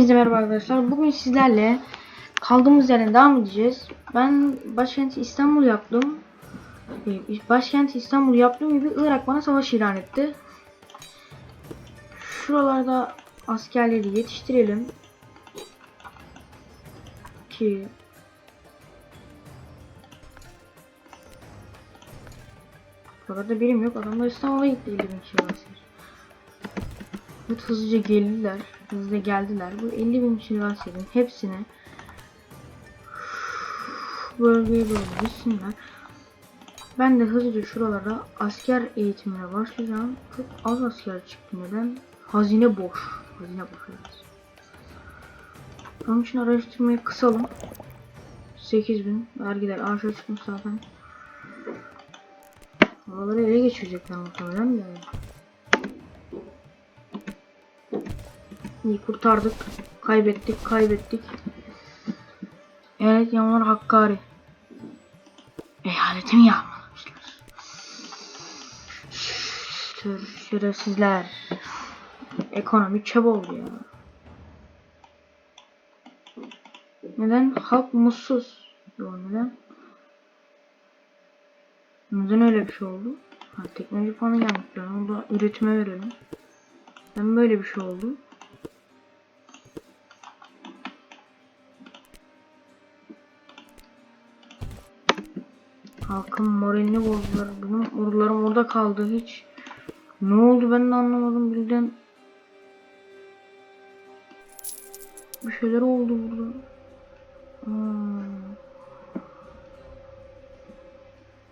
Hepinize merhaba arkadaşlar. Bugün sizlerle kaldığımız yerden devam edeceğiz. Ben başkenti İstanbul yaptım. Başkenti İstanbul yaptığım gibi Irak bana savaş ilan etti. Şuralarda askerleri yetiştirelim. Ki Burada birim yok. Adamlar İstanbul'a gitti 50 bin kişi asker. Evet hızlıca Hızlıca geldiler. Bu 50 bin kişi askerin hepsini bölgeye doğru gitsinler. Ben de hızlıca şuralara asker eğitimine başlayacağım. Çok az asker çıktı neden? Hazine boş. Hazine boş. Onun için araştırmayı kısalım. 8000 vergiler aşağı çıkmış zaten. Oraları ele geçirecekler muhtemelen de. Kurtardık. Kaybettik, kaybettik. Evet yağmalar Hakkari. Eyaletimi yağmalamışlar. Şer, şerefsizler. Ekonomi çöp ya. Neden? Halk mutsuz. Yo, neden? Neden öyle bir şey oldu? Ha, teknoloji puanı gelmiş. Ben onu da üretime verelim. Neden böyle bir şey oldu? Halkın moralini bozdular. Benim ordularım orada kaldı hiç. Ne oldu ben de anlamadım birden. Bir şeyler oldu burada. Hmm.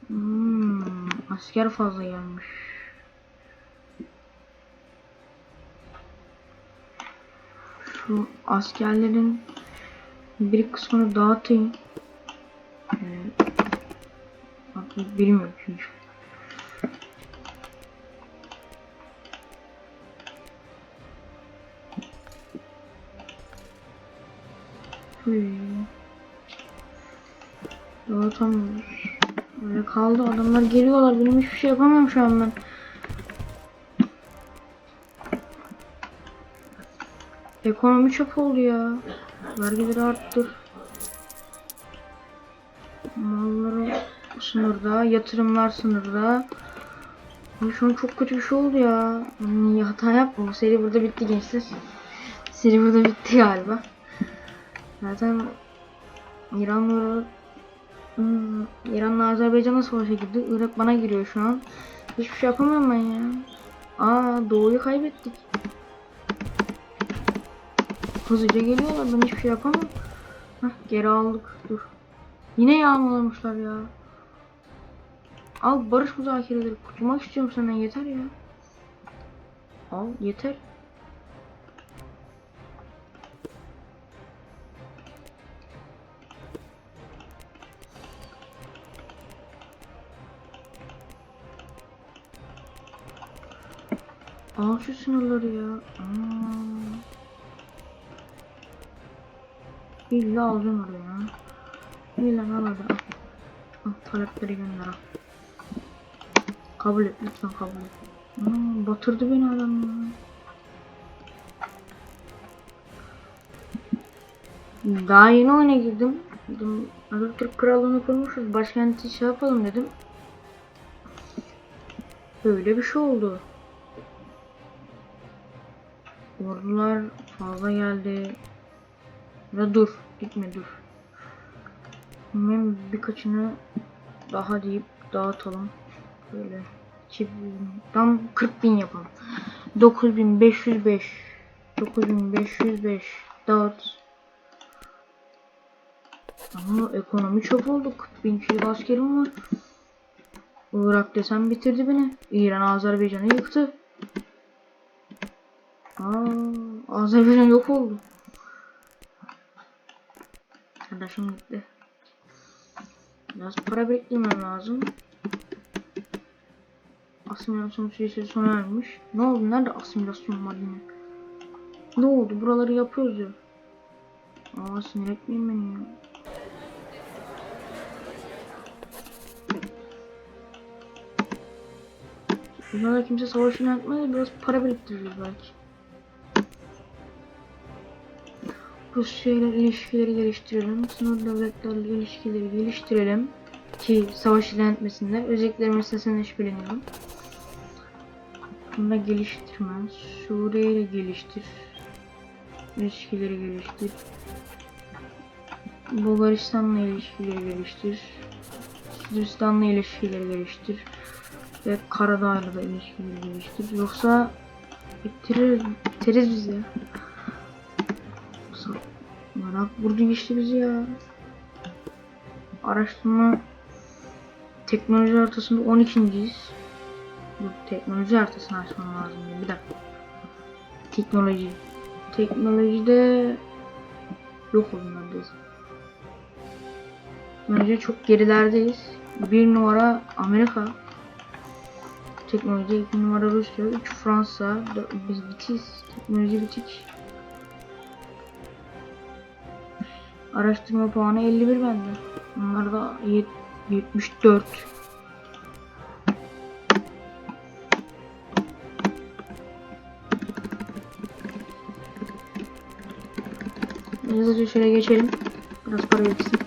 Hmm, asker fazla gelmiş. Şu askerlerin bir kısmını dağıtayım. Evet. Bak bilmiyorum çünkü. Dağıtamıyoruz. Öyle kaldı adamlar geliyorlar benim hiçbir şey yapamam şu an ben. Ekonomi çöp oldu ya. Vergileri arttır. Sınırda, yatırımlar sınırda. Ama şu an çok kötü bir şey oldu ya. Hmm, hata yapma. Seri burada bitti gençler. Seri burada bitti galiba. Zaten İran'la Hmm, İran'la Azerbaycan'la savaşa girdi. Irak bana giriyor şu an. Hiçbir şey yapamam ben ya. Aa doğuyu kaybettik. Hızlıca geliyorlar. Ben hiçbir şey yapamam. Hah geri aldık. Dur. Yine yağmalamışlar ya. Al barış müzakereleri. Kurtulmak istiyorum senden yeter ya. Al yeter. Al şu sınırları ya. Aa. İlla alacağım oraya. İlla al hadi al. Al talepleri gönder al. Kabul et lütfen kabul et. Aa, batırdı beni adam ya. Daha yeni oyuna girdim. Dedim Atatürk krallığını kurmuşuz. Başkenti şey yapalım dedim. Böyle bir şey oldu. Ordular fazla geldi. Ya dur. Gitme dur. Hemen birkaçını daha deyip dağıtalım. Böyle. 2000, tam 40 bin yapalım. 9505 9505 dağıt. Ama ekonomi çok oldu. 40 bin kişi askerim var. Irak desem bitirdi beni. İran Azerbaycan'ı yıktı. Aa, Azerbaycan yok oldu. Kardeşim gitti. Biraz para biriktirmem lazım. Asimilasyon süresi sona ermiş. Ne oldu? Nerede asimilasyon var yine? Ne oldu? Buraları yapıyoruz ya. Aa sinir etmeyin beni ya. Bunlarla kimse savaş yönetmedi. Biraz para biriktireceğiz belki. Rusya ile ilişkileri geliştirelim. Sınır devletlerle ilişkileri geliştirelim. Ki savaş ilan etmesinler. Özellikle meselesinden şüpheleniyorum. Bunda geliştirme. Suriye ile geliştir. İlişkileri geliştir. Bulgaristan'la ilişkileri geliştir. Sırbistan'la ilişkileri geliştir. Ve Karadağ'la da ilişkileri geliştir. Yoksa bitiririz, biteriz biz ya. Merak vurdu geçti bizi ya. Araştırma teknoloji haritasında 12.yiz. Bu teknoloji haritasını açmam lazım. Bir dakika. Teknoloji. Teknolojide yok neredeyse. Teknolojide çok gerilerdeyiz. Bir numara Amerika. Teknolojide iki numara Rusya, üç Fransa, dört, biz bitiz. Teknoloji bitik. Araştırma puanı 51 bende. Onlar da yet- 74. Hızlıca şöyle geçelim. Biraz para yetsin.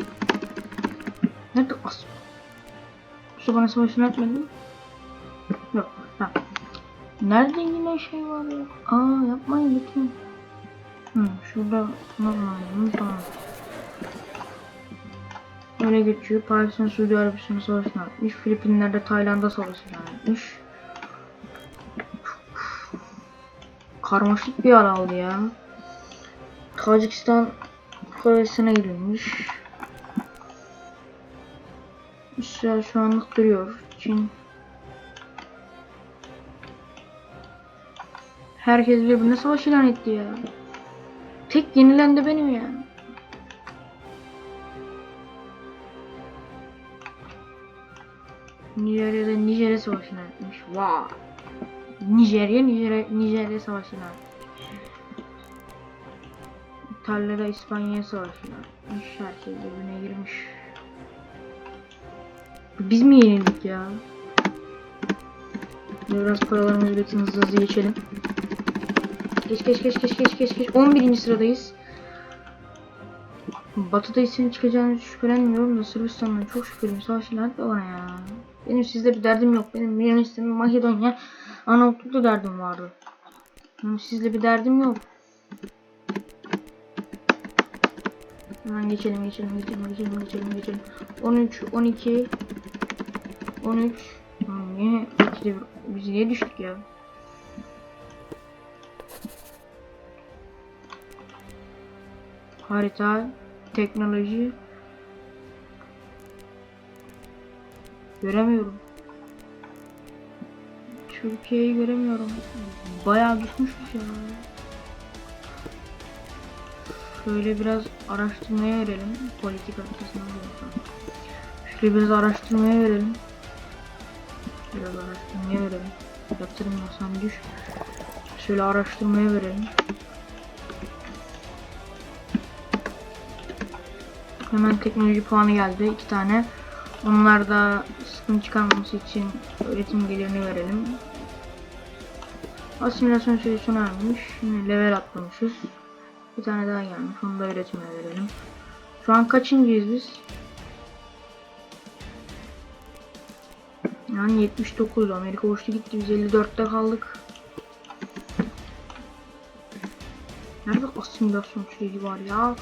Nerede as? Şu bana savaşını açmadı mı? Yok. Ha. Nerede yine şey var ya? Aa yapmayın lütfen. Hı, şurada normal tamam. Öyle geçiyor. Pakistan Suudi Arabistan'ı savaşını atmış. Filipinler'de Tayland'a savaşını atmış. Karmaşık bir yer aldı ya. Tacikistan Kore'sine girilmiş. İsrail şu anlık duruyor. Çin Herkes birbirine savaş ilan etti ya. Tek yenilen de benim ya. Nijerya'da Nijerya savaşı ilan etmiş. Vay. Nijerya Nijerya Nijerya savaşı ilan etmiş. İtalya'da İspanya savaşı ilan etmiş. Herkes birbirine girmiş. Biz mi yenildik ya? Biraz paralarımızı üretin hızlı hızlı geçelim. Geç geç geç geç geç geç geç. 11. sıradayız. Batı'da senin çıkacağını şüphelenmiyorum da Sırbistan'dan çok şüpheliyim. Savaş ilan etme bana ya. Benim sizde bir derdim yok. Benim Yunanistan, Makedonya, Arnavutluk'ta derdim vardı. Benim sizle bir derdim yok. Hemen geçelim geçelim geçelim geçelim geçelim geçelim. 13, 12, 13. Hmm, yine. Biz niye düştük ya? Harita, teknoloji. Göremiyorum. Türkiye'yi göremiyorum. Bayağı düşmüşmüş ya. Şöyle biraz araştırmaya verelim. Politik bakalım. Şöyle biraz araştırmaya verelim. Biraz araştırmaya verelim. Yatırım sen düş. Şöyle araştırmaya verelim. Hemen teknoloji puanı geldi. iki tane. Onlar da sıkıntı çıkarmaması için üretim gelirini verelim. Asimilasyon süresi sona ermiş. Şimdi level atlamışız. Bir tane daha gelmiş. Onu da üretime verelim. Şu an kaçıncıyız biz? Yani 79. Amerika uçtu gitti. Biz 54'te kaldık. Nerede asimilasyon süreci var ya?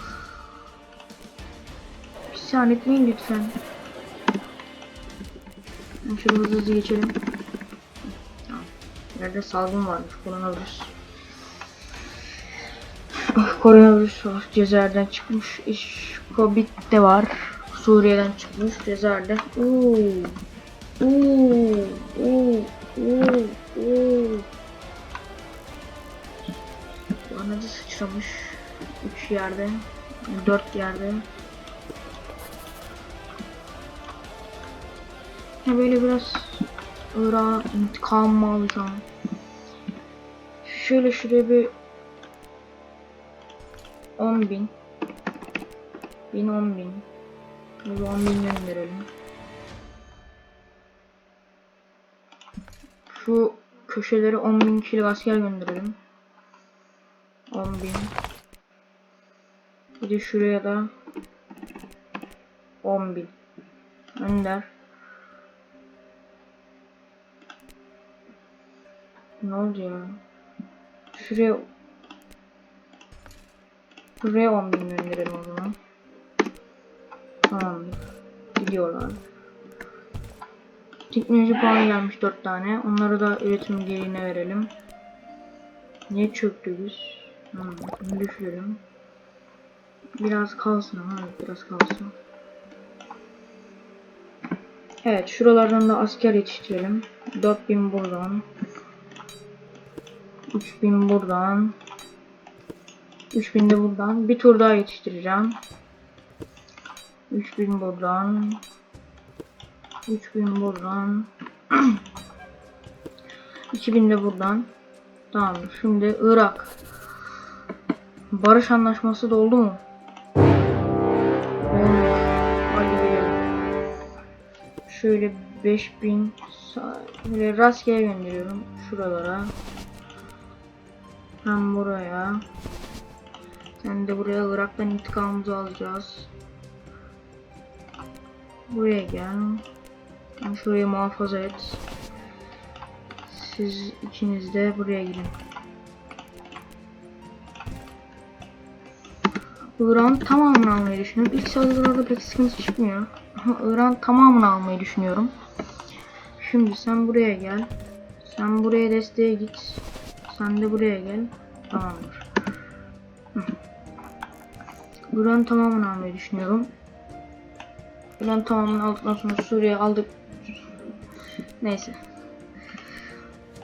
İsyan etmeyin lütfen. Şöyle hızlı hızlı geçelim. Nerede salgın varmış koronavirüs. Ah, Koronavirüs var. Cezayir'den çıkmış. İş Covid de var. Suriye'den çıkmış. Cezayir'de. Oo. Oo. Oo. Oo. Oo. Bana da sıçramış. Üç yerde. Dört yerde. Ya böyle biraz Irak'a intikam mı alacağım? Şöyle şuraya bir 10 bin bin 10 bin Böyle 10 bin gönderelim. Şu köşelere 10 bin kişilik asker gönderelim. 10 bin Bir de şuraya da 10.000 Önder. Ne oldu ya? Şuraya Buraya 10 bin gönderelim o zaman. Tamamdır. Gidiyorlar. Teknoloji puanı gelmiş 4 tane. Onları da üretim gelirine verelim. Niye çöktü biz? Hmm, düşürelim. Biraz kalsın evet biraz kalsın. Evet şuralardan da asker yetiştirelim. 4000 buradan. 3000 buradan. 3000 de buradan. Bir tur daha yetiştireceğim. 3000 buradan. 3000 buradan. 2000 de buradan. Tamam. Şimdi Irak. Barış anlaşması da oldu mu? Olmuş. Hadi gidelim. Şöyle 5000 sa- böyle rastgele gönderiyorum şuralara. Hem buraya. Sen de buraya Irak'tan intikamımızı alacağız. Buraya gel. Sen şurayı muhafaza et. Siz ikiniz de buraya gidin. İran tamamını almayı düşünüyorum. İlk saldırılarda pek sıkıntı çıkmıyor. İran tamamını almayı düşünüyorum. Şimdi sen buraya gel. Sen buraya desteğe git. Sen de buraya gel. Tamamdır. İran tamamını almayı düşünüyorum. İran tamamını aldıktan sonra Suriye aldık. Neyse.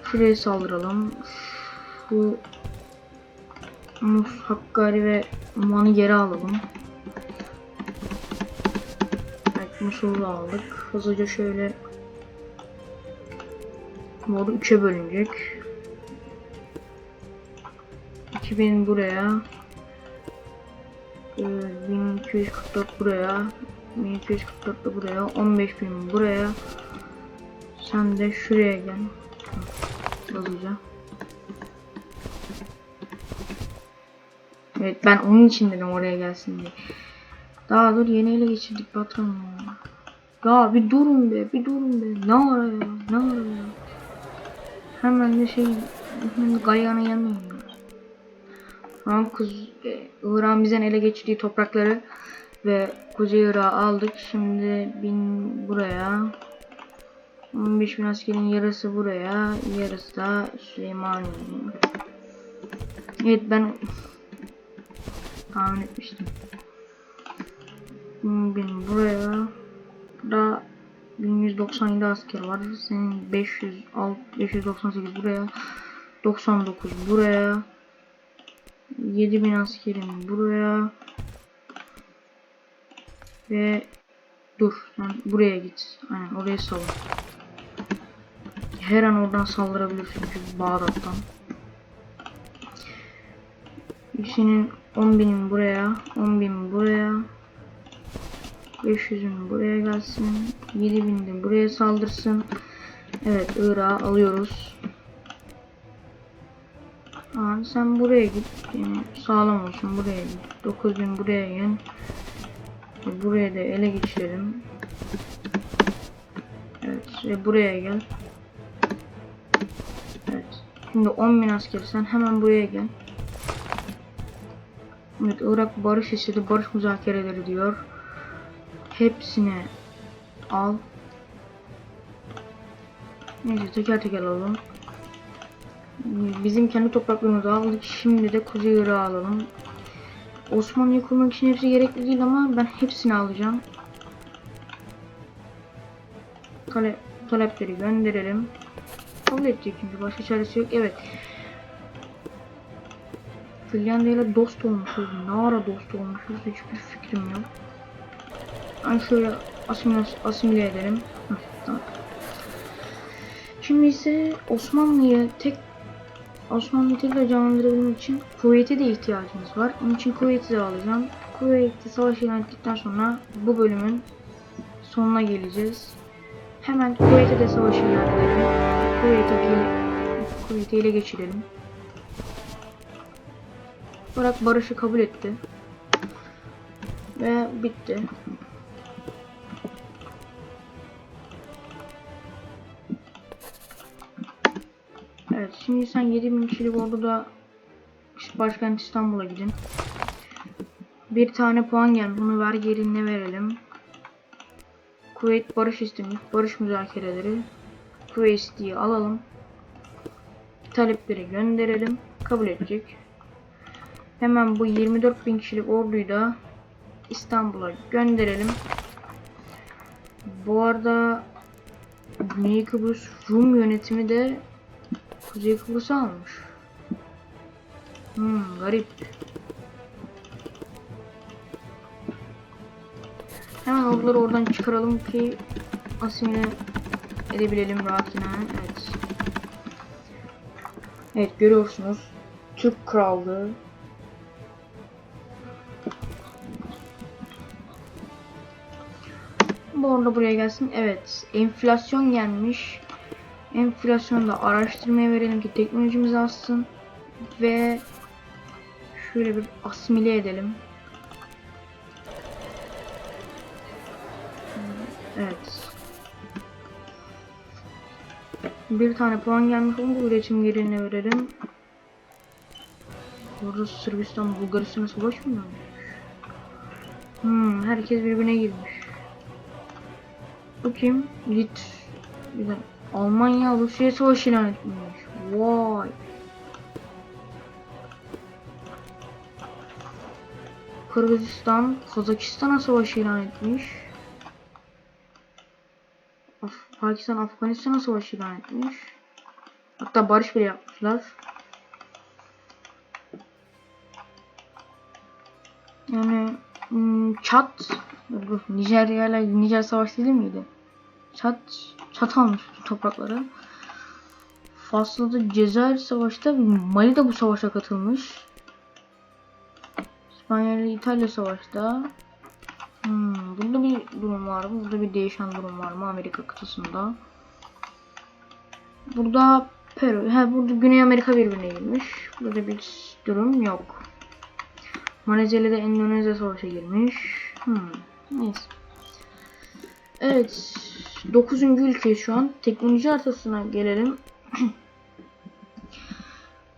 Şuraya saldıralım. Bu Mus, Hakkari ve Man'ı geri alalım. Evet Musul'u aldık. Hızlıca şöyle Modu 3'e bölünecek. 2000 buraya. Ee, 1244 buraya. 1244 de buraya. 15000 buraya. Sen de şuraya gel. Hızlıca. Evet ben onun için dedim oraya gelsin diye. Daha dur yeni ele geçirdik patron ya. Bir durun be bir durun be. Ne ara ya ne ara ya. Hemen de şey hemen Gayana yanıyor. An kuz, e, İran bizden ele geçirdiği toprakları ve Kuzey Irak'ı aldık. Şimdi bin buraya. 15 bin askerin yarısı buraya. Yarısı da Süleymaniye. Evet ben tahmin etmiştim. 1000 buraya da 1197 asker var. Senin 500 alt 598 buraya 99 buraya 7000 askerin buraya ve dur sen buraya git. Aynen oraya savun. Her an oradan saldırabilir çünkü Bağdat'tan. Senin 10.000'in buraya, 10.000 buraya, 500'ün buraya gelsin, 7.000 de buraya saldırsın. Evet, Irak'ı alıyoruz. Abi sen buraya git, yani sağlam olsun buraya git. 9000 buraya. Ve Buraya da ele geçirelim. Evet, ve buraya gel. Evet. Şimdi 10.000 asker sen hemen buraya gel. Evet Irak barış istedi. Barış müzakereleri diyor. Hepsini al. Neyse teker teker alalım. Bizim kendi topraklarımızı aldık. Şimdi de Kuzey Irak'ı alalım. Osmanlı'yı kurmak için hepsi gerekli değil ama ben hepsini alacağım. Tale talepleri gönderelim. Kabul edecek çünkü başka çaresi yok. Evet. Finlandiya ile dost olmuşuz. Ne ara dost olmuşuz hiçbir fikrim yok. Ben şöyle asimile, asimile edelim. Şimdi ise Osmanlı'yı tek Osmanlı'yı tekrar canlandırabilmek için kuvvete de ihtiyacımız var. Onun için kuvveti de alacağım. Kuvvet'te savaş ilan ettikten sonra bu bölümün sonuna geleceğiz. Hemen Kuveyt'e de savaş ilan edelim. Kuveyt'i ele geçirelim. Irak barışı kabul etti. Ve bitti. Evet şimdi sen 7000 kişilik orduda başkent İstanbul'a gidin. Bir tane puan gelmiş. Bunu vergi yerine verelim. Kuveyt barış istemiş. Barış müzakereleri. Kuveyt diye alalım. Talepleri gönderelim. Kabul edecek. Hemen bu 24.000 kişilik orduyu da İstanbul'a gönderelim. Bu arada Güney Kıbrıs Rum yönetimi de Kuzey Kıbrıs'ı almış. Hmm, garip. Hemen orduları oradan çıkaralım ki asimile edebilelim rahat yine. Evet. Evet görüyorsunuz. Türk Krallığı Bu arada buraya gelsin. Evet. Enflasyon gelmiş. Enflasyonu da araştırmaya verelim ki teknolojimiz artsın. Ve şöyle bir asimile edelim. Evet. Bir tane puan gelmiş onu üretim yerine verelim. Burada Sırbistan Bulgaristan savaş mı varmış? Hmm, herkes birbirine girmiş. Bu kim? Lit. Bir dakika. Almanya Rusya savaşı ilan etmiş. Vay. Kırgızistan Kazakistan'a savaş ilan etmiş. Af Pakistan Afganistan'a savaş ilan etmiş. Hatta barış bile yapmışlar. Yani hmm, Çat Nijerya ile Nijer savaşı değil miydi? Çat Çat almış bu toprakları. Fas'la da Cezayir savaşta Mali de bu savaşa katılmış. İspanya ile İtalya savaşta. Hmm, burada bir durum var mı? Burada bir değişen durum var mı Amerika kıtasında? Burada Peru, ha burada Güney Amerika birbirine girmiş. Burada bir durum yok. Malezya ile de Endonezya savaşa girmiş. Hmm, neyse. Evet. 9. ülke şu an. Teknoloji haritasına gelelim.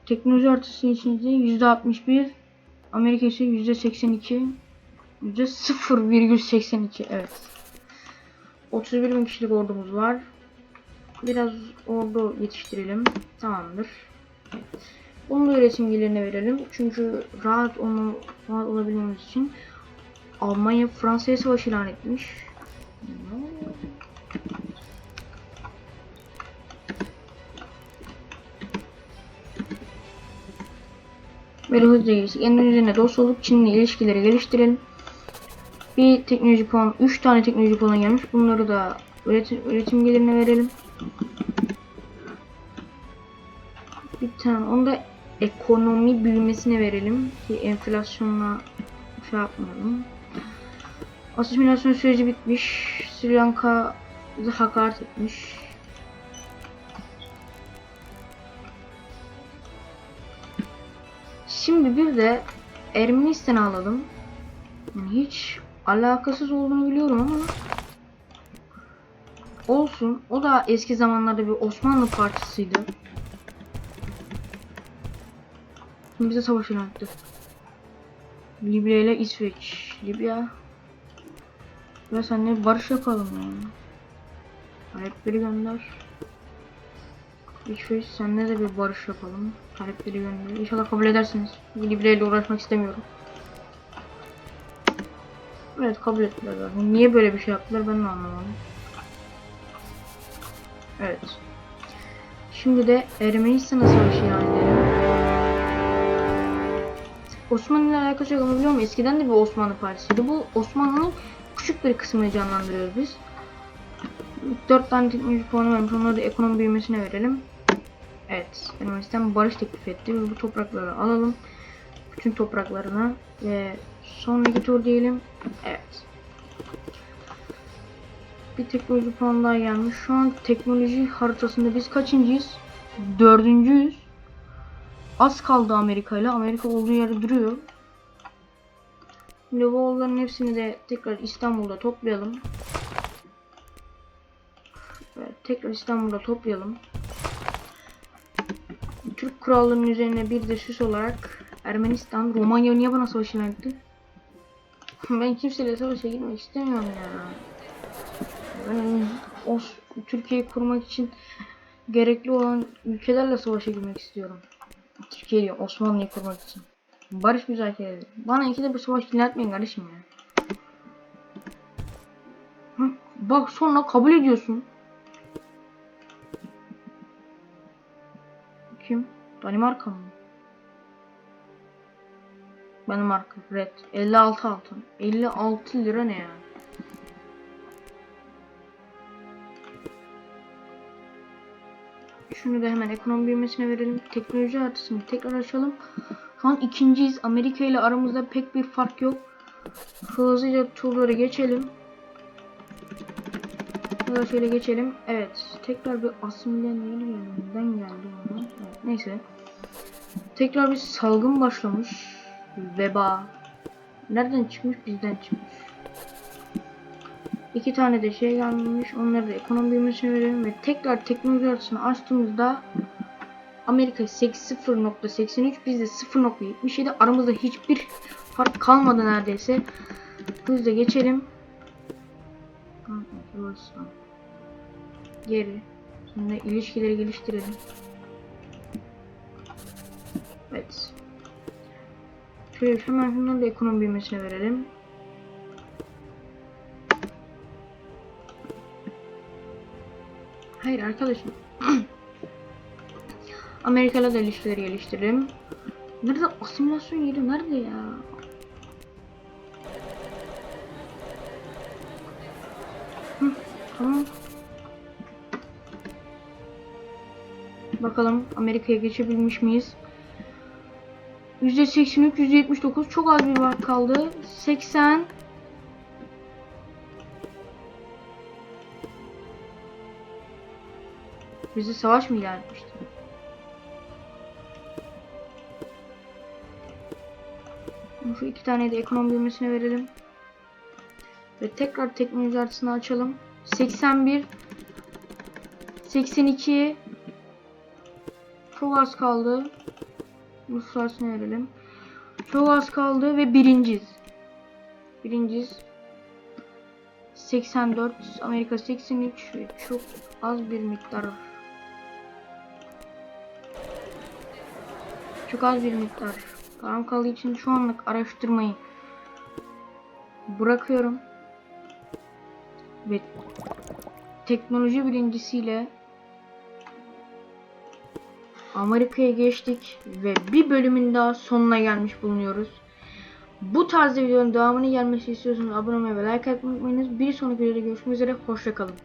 Teknoloji haritası içinde %61 Amerika ise %82 %0,82 evet. 31 bin kişilik ordumuz var. Biraz ordu yetiştirelim. Tamamdır. Onu da üretim gelirine verelim. Çünkü rahat onu rahat olabilmemiz için Almanya Fransa'ya savaş ilan etmiş. Böyle hızlıca geçtik. Endonezya'na dost olup Çin'le ilişkileri geliştirelim. Bir teknoloji puan, 3 tane teknoloji puanı gelmiş. Bunları da üretim, üretim gelirine verelim. Bir tane, onu da ekonomi büyümesine verelim. Ki enflasyonla şey yapmayalım. Asimilasyon süreci bitmiş. Sri Lanka hakaret etmiş. Şimdi bir de Ermenistan'ı alalım. Yani hiç alakasız olduğunu biliyorum ama olsun. O da eski zamanlarda bir Osmanlı parçasıydı. Şimdi bize savaş ilan etti. Libya ile İsveç. Libya. Ve seninle barış yapalım yani. Talepleri gönder. İsveç seninle de bir barış yapalım. Talepleri gönder. İnşallah kabul edersiniz. Libya ile uğraşmak istemiyorum. Evet kabul ettiler zaten. Niye böyle bir şey yaptılar ben de anlamadım. Evet. Şimdi de Ermenistan'a savaşı ilan edelim. Osmanlı ile alakası yok ama biliyor musun? Eskiden de bir Osmanlı partisiydi. Bu Osmanlı'nın küçük bir kısmını canlandırıyoruz biz. 4 tane teknoloji puanı vermiş. Onları da ekonomi büyümesine verelim. Evet. Ermenistan barış teklif etti. Bu toprakları alalım. Bütün topraklarına. Ve sonraki tur diyelim. Evet. Bir teknoloji puanı daha gelmiş. Şu an teknoloji haritasında biz kaçıncıyız? Dördüncüyüz. Az kaldı Amerika ile. Amerika olduğu yerde duruyor. Şimdi bu oğulların hepsini de tekrar İstanbul'da toplayalım. Evet, tekrar İstanbul'da toplayalım. Türk kurallarının üzerine bir de süs olarak Ermenistan, Romanya niye bana savaş ilan etti? ben kimseyle savaşa girmek istemiyorum ya. Ben o Türkiye'yi kurmak için gerekli olan ülkelerle savaşa girmek istiyorum. Türkiye'yi, Osmanlı'yı kurmak için. Barış müzakereleri. Bana ikide bir savaş ilan etmeyin kardeşim ya. Bak sonra kabul ediyorsun. Danimarka mı? Danimarka. Red. 56 altın. 56 lira ne yani? Şunu da hemen ekonomi büyümesine verelim. Teknoloji artısını tekrar açalım. Şu an ikinciyiz. Amerika ile aramızda pek bir fark yok. Hızlıca turları geçelim. Burada şöyle geçelim. Evet. Tekrar bir asimile neden geldi ona? Evet, neyse. Tekrar bir salgın başlamış. Veba. Nereden çıkmış? Bizden çıkmış. İki tane de şey gelmiş. Onları da ekonomi büyümesine verelim ve tekrar teknoloji artısını açtığımızda Amerika 0.83 bizde 0.77 aramızda hiçbir fark kalmadı neredeyse. Hızla geçelim. Geri. Sonra ilişkileri geliştirelim. Evet. Şöyle hemen şunları da ekonomi büyümesine verelim. Hayır arkadaşım. Amerika'yla da ilişkileri geliştirelim. Nerede asimilasyon yeri nerede ya? Tamam. Bakalım Amerika'ya geçebilmiş miyiz? %83, %79 çok az bir fark kaldı. 80 Bizi savaş mı ilan etmişti? Şu iki tane de ekonomi büyümesine verelim. Ve tekrar teknoloji artısını açalım. 81 82 Çok az kaldı. Rus artısını verelim. Çok az kaldı ve birinciz. Birinciz. 84 Amerika 83 ve çok az bir miktar Çok az bir miktar. Param kaldığı için şu anlık araştırmayı bırakıyorum. Ve teknoloji birincisiyle Amerika'ya geçtik ve bir bölümün daha sonuna gelmiş bulunuyoruz. Bu tarz videonun devamını gelmesi istiyorsanız abone olmayı ve like atmayı unutmayınız. Bir sonraki videoda görüşmek üzere. Hoşçakalın.